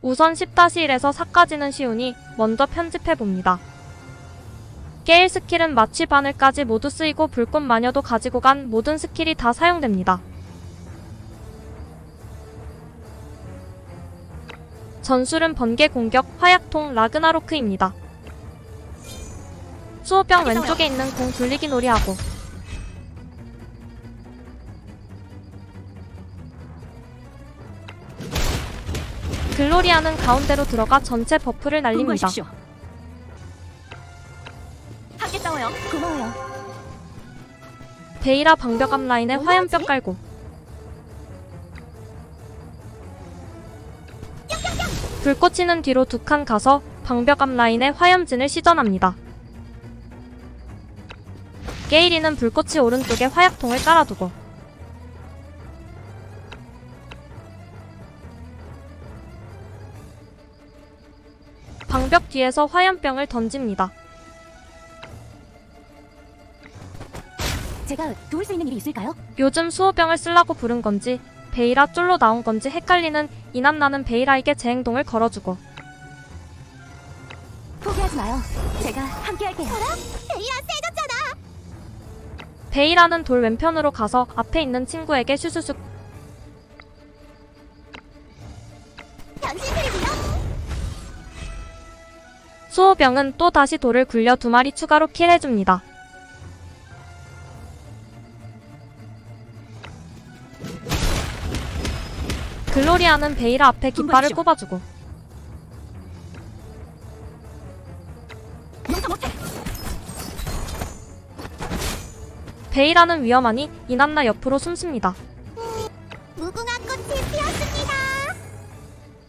우선 10-1에서 4까지는 쉬우니 먼저 편집해봅니다. 게일 스킬은 마취 바늘까지 모두 쓰이고 불꽃 마녀도 가지고 간 모든 스킬이 다 사용됩니다. 전술은 번개 공격, 화약통, 라그나로크입니다. 수호병 왼쪽에 있는 공 굴리기 놀이하고 글로리아는 가운데로 들어가 전체 버프를 날립니다. 공부하십시오. 싸워요. 고마워요. 베이라 방벽 앞 라인에 화염벽 깔고 불꽃치는 뒤로 두 칸 가서 방벽 앞 라인에 화염진을 시전합니다. 게이리는 불꽃이 오른쪽에 화약통을 깔아두고 방벽 뒤에서 화염병을 던집니다. 제가 도울 수 있는 일이 있을까요? 요즘 수호병을 쓰려고 부른 건지 베이라 쫄로 나온 건지 헷갈리는 이남나는 베이라에게 제 행동을 걸어주고 포기하지 마요. 제가 함께 할게요. 베이라는 돌 왼편으로 가서 앞에 있는 친구에게 슈슈슉 수호병은 또 다시 돌을 굴려 두 마리 추가로 킬해줍니다. 글로리아는 베이라 앞에 깃발을. 꼽아주고. 베이라는 위험하니 이남나 옆으로 숨습니다. 무궁화 꽃이 피었습니다.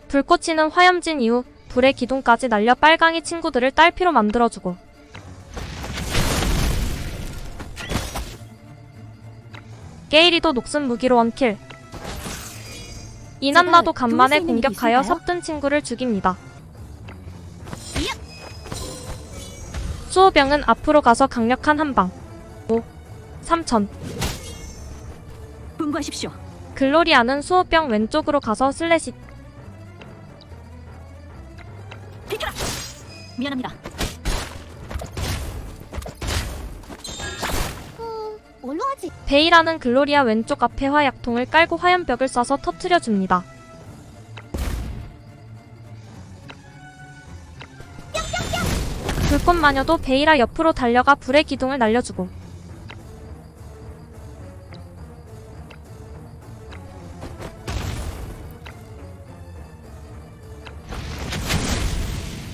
불꽃이는 화염진 이후 불의 기둥까지 날려 빨강이 친구들을 딸피로 만들어주고 게이리도 녹슨 무기로 원킬 이난나도 간만에 공격하여? 섭든 친구를 죽입니다. 수호병은 앞으로 가서 강력한 한방 5, 3천 분부하십시오. 글로리아는 수호병 왼쪽으로 가서 슬래시 미안합니다. 음, 뭘로 하지? 베이라는 글로리아 왼쪽 앞에 화약통을 깔고 화염벽을 쏴서 터트려 줍니다. 불꽃 마녀도 베이라 옆으로 달려가 불의 기둥을 날려주고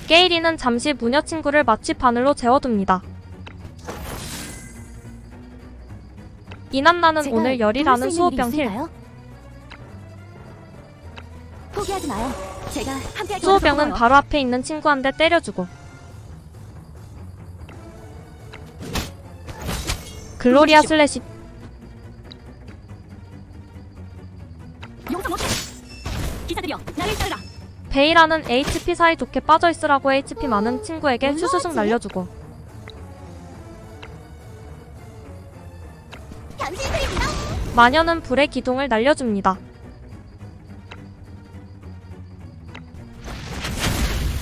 게이리는 잠시 무녀 친구를 마취 바늘로 재워둡니다. 이남나는 제가 오늘 열이라는 수 수호병 힐? 포기하지 마요. 제가 함께. 수호병은 바로 앞에 있는 친구 한 대 때려주고 글로리아. 슬래시 용서 못해. 기사들이여, 나를 따르라. 베이라는 HP 사이좋게 빠져있으라고 HP 많은 친구에게 슈슈슉 하지? 날려주고. 마녀는 불의 기둥을 날려줍니다.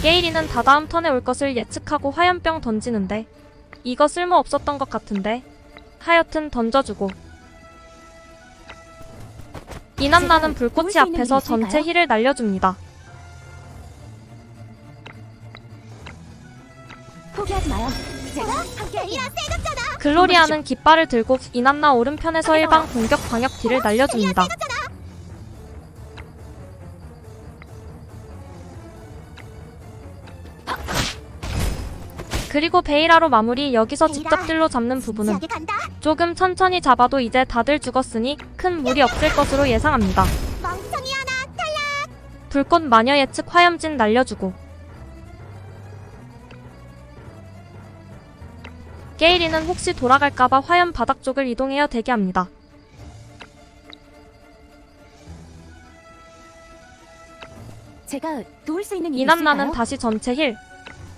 게이리는 다다음 턴에 올 것을 예측하고 화염병 던지는데 이거 쓸모 없었던 것 같은데 하여튼 던져주고 이남나는 불꽃이 앞에서? 전체 힐을 날려줍니다. 글로리아는 깃발을 들고 이남나 오른편에서 일방 공격 방역 딜을 날려줍니다. 그리고 베이라로 마무리 여기서 직접 딜로 잡는 부분은. 조금 천천히 잡아도 이제 다들 죽었으니 큰 무리 없을 것으로 예상합니다. 불꽃 마녀 예측 화염진 날려주고 게이리는 혹시 돌아갈까봐 화염 바닥 쪽을 이동해야 대기합니다. 제가 도울 수 있는 일이 이남나는 있을까요? 다시 전체 힐,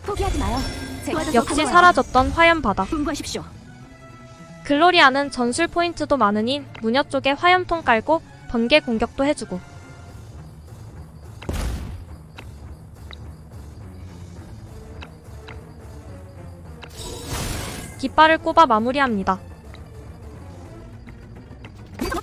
포기하지 마요. 제가 역시. 사라졌던 화염 바닥. 분부하십시오. 글로리아는 전술 포인트도 많으니 무녀 쪽에 화염통 깔고 번개 공격도 해주고 깃발을 꼽아 마무리합니다. 탈락.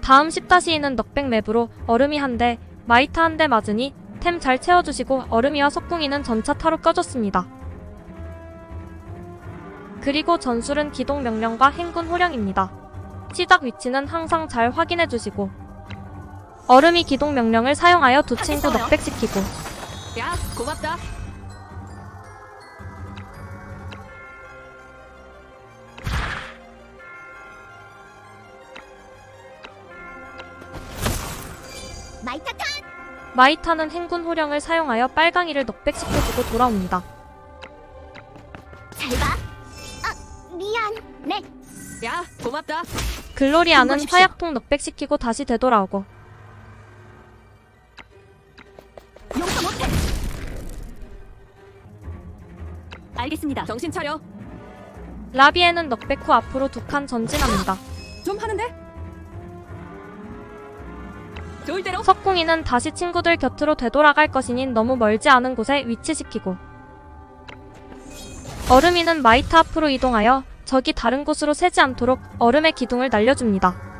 다음 10-2는 넉백 맵으로 얼음이 한 대, 마이타 한 대 맞으니 템 잘 채워주시고 얼음이와 석궁이는 전차 타로 꺼줬습니다. 그리고 전술은 기동 명령과 행군 호령입니다. 시작 위치는 항상 잘 확인해주시고 얼음이 기동 명령을 사용하여 두 친구 넉백시키고 야, 고맙다. 마이타. 마이타는 행군 호령을 사용하여 빨강이를 넉백시켜주고 돌아옵니다. 잘 봐. 아, 미안. 네. 야, 고맙다. 글로리아는. 화약통 넉백시키고 다시 되돌아오고 용서 못해. 알겠습니다. 정신 차려. 라비에는 넉백 후 앞으로 두 칸 전진합니다. 좀 하는데? 좋을 대로. 석궁이는 다시 친구들 곁으로 되돌아갈 것이니 너무 멀지 않은 곳에 위치시키고 얼음이는 마이트 앞으로 이동하여 적이 다른 곳으로 새지 않도록 얼음의 기둥을 날려줍니다.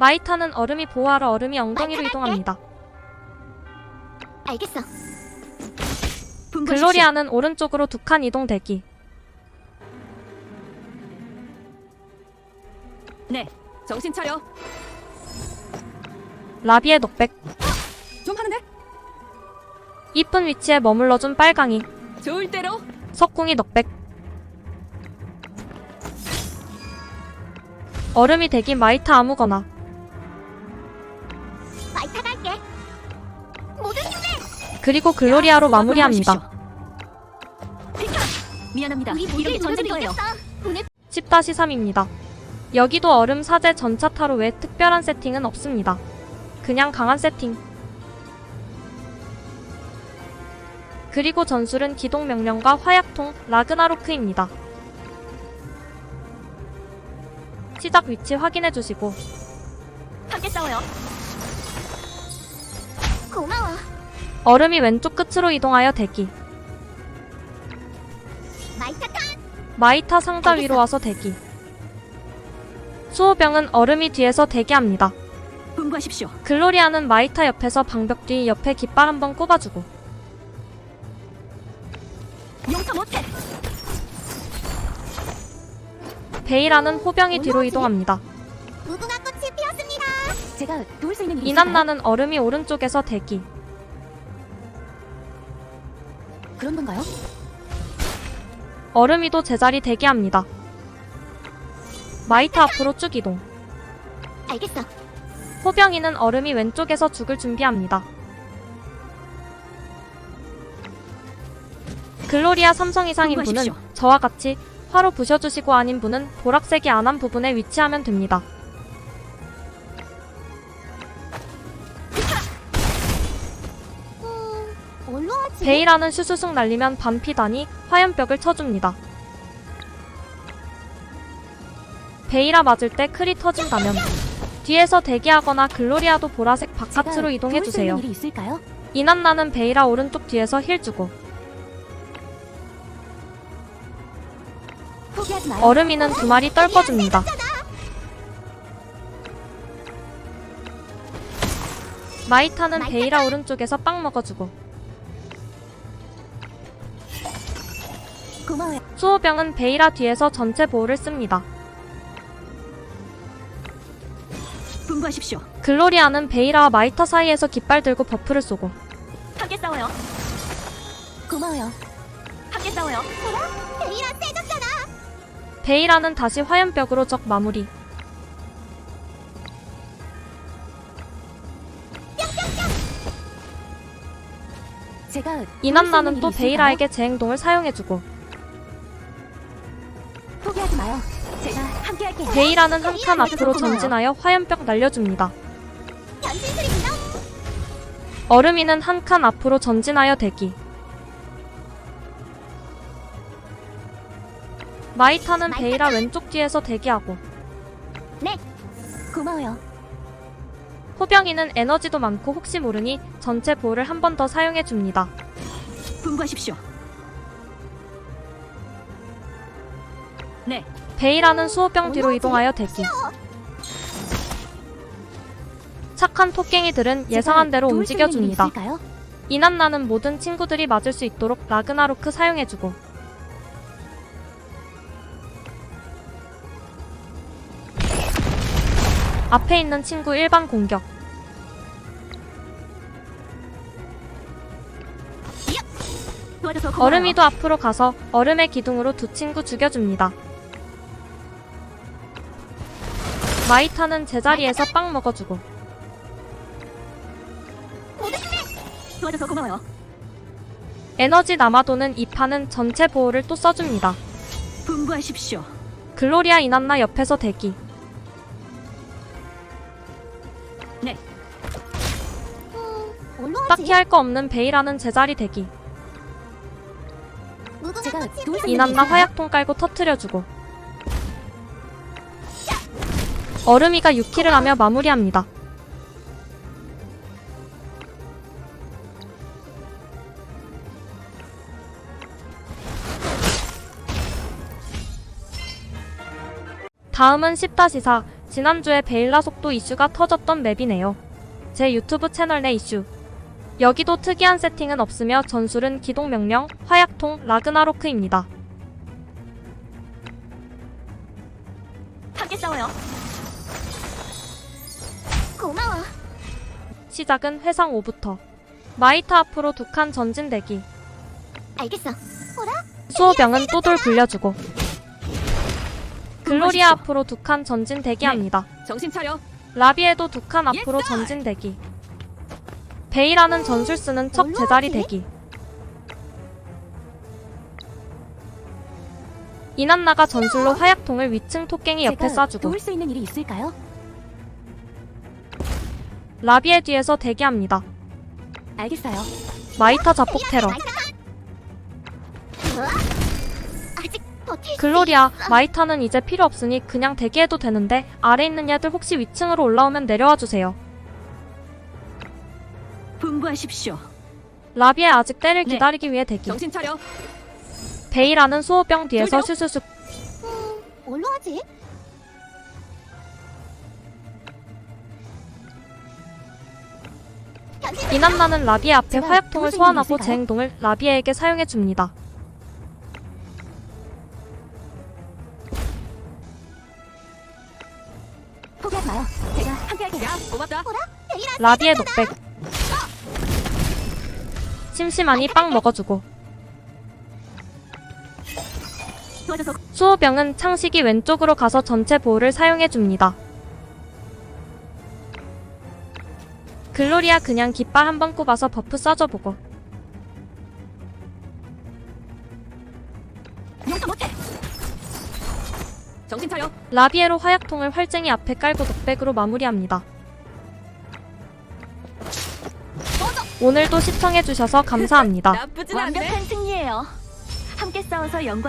마이타는 얼음이 보호하러 얼음이 엉덩이로 이동합니다. 알겠어. 글로리아는 오른쪽으로 두 칸 이동 대기. 네, 정신 차려. 라비의 넉백. 좀 하는데? 이쁜 위치에 머물러준 빨강이. 좋을 대로. 석궁이 넉백. 얼음이 대기 마이타 아무거나. 그리고 글로리아로 마무리합니다. 미안합니다. 이렇게 전진 거예요. 이겼어. 오늘 10-3입니다. 여기도 얼음 사제 전차 타로 외 특별한 세팅은 없습니다. 그냥 강한 세팅. 그리고 전술은 기동 명령과 화약통 라그나로크입니다. 시작 위치 확인해 주시고 함께 싸워요. 고마워. 얼음이 왼쪽 끝으로 이동하여 대기. 마이타 상자 위로 와서 대기. 수호병은 얼음이 뒤에서 대기합니다. 분부하십시오. 글로리아는 마이타 옆에서 방벽 뒤 옆에 깃발 한번 꼽아주고 용서 못해. 베이라는 호병이 뒤로 이동합니다. 무궁화 꽃이 피었습니다. 제가 도울 수 있는 일이 이난나는 얼음이 오른쪽에서 대기. 그런 건가요? 얼음이도 제자리 대기합니다. 마이타 앞으로 쭉 이동. 알겠어. 호병이는 얼음이 왼쪽에서 죽을 준비합니다. 글로리아 삼성 이상인 분은. 저와 같이 화로 부셔주시고 아닌 분은 보락색이 안한 부분에 위치하면 됩니다. 베이라는 슈슈숙 날리면 반피다니 화염벽을 쳐줍니다. 베이라 맞을 때 클이 터진다면 뒤에서 대기하거나 글로리아도 보라색 바깥으로 이동해주세요. 이난나는 베이라 오른쪽 뒤에서 힐 주고. 얼음이는 두 마리 떨궈줍니다. 마이타는 베이라 오른쪽에서 빵 먹어주고 고마워요. 수호병은 베이라 뒤에서 전체 보호를 씁니다. 분부하십시오. 글로리아는 베이라와 마이타 사이에서 깃발 들고 버프를 쏘고 함께 싸워요. 고마워요. 함께 싸워요. 베이라 세졌잖아. 베이라는 다시 화염벽으로 적 마무리. 제가 이난나는 또 베이라에게 재행동을 사용해주고 베이라는 한 칸 앞으로. 전진하여 화염벽 날려줍니다. 얼음이는 한 칸 앞으로 전진하여 대기. 마이타는 베이라 왼쪽 뒤에서 대기하고 고마워요. 호병이는 에너지도 많고 혹시 모르니 전체 보호를 한번 더 사용해 줍니다. 분부하십시오. 네, 베이라는 수호병 뒤로? 이동하여 대기. 착한 토깽이들은 예상한 대로 움직여줍니다. 이난나는 모든 친구들이 맞을 수 있도록 라그나로크 사용해주고 앞에 있는 친구 일반 공격. 얼음이도 앞으로 가서 얼음의 기둥으로 두 친구 죽여줍니다. 마이타는 제자리에서 빵 먹어주고 도와줘서 고마워요. 에너지 남아도는 이 판은 전체 보호를 또 써줍니다. 분부하십시오. 글로리아 이난나 옆에서 대기 하지? 딱히 할 거 없는 베이라는 제자리 대기 제가 이난나? 화약통 깔고 터트려주고 얼음이가 6킬을 하며 마무리합니다. 다음은 10-4 지난주에 베일라 속도 이슈가 터졌던 맵이네요. 제 유튜브 채널 내 이슈 여기도 특이한 세팅은 없으며 전술은 기동명령, 화약통, 라그나로크입니다. 함께 싸워요. 시작은 회상 5부터. 마이타 앞으로 두 칸 전진 대기. 알겠어. 수호병은 또돌 굴려주고. 글로리아 분부하십시오. 앞으로 두 칸 전진 대기합니다. 정신 차려. 라비에도 두 칸 앞으로. 전진 대기. 베이라는 전술 쓰는 척 제자리 대기. 이난나가 전술로 화약통을 위층 토깽이 옆에 쏴주고 도울 수 있는 일이 있을까요? 라비의 뒤에서 대기합니다. 알겠어요. 마이타 자폭 테러. 수 글로리아, 마이타는 이제 필요 없으니 그냥 대기해도 되는데 아래 있는 애들 혹시 위층으로 올라오면 내려와 주세요. 분부하십시오. 라비에 아직 때를 네. 기다리기 위해 대기. 정신 차려. 베이라는 수호병 뒤에서 저기요? 음, 뭘로 하지? 이난나는 라비의 앞에 화약통을 소환하고 행동을 라비에게 사용해 줍니다. 포기하지 마요. 제가 함께 할게요. 야, 고맙다. 라비의 녹백. 심심하니 빵 먹어주고. 수호병은 창식이 왼쪽으로 가서 전체 보호를 사용해 줍니다. 글로리아 그냥 깃발 한번 꼽아서 버프 써줘 보고. 용서 못해. 정신 차려. 라비에로 화약통을 활쟁이 앞에 깔고 녹백으로 마무리합니다. 오늘도 시청해주셔서 감사합니다. 완벽한 승리예요. 함께 싸워서 영광.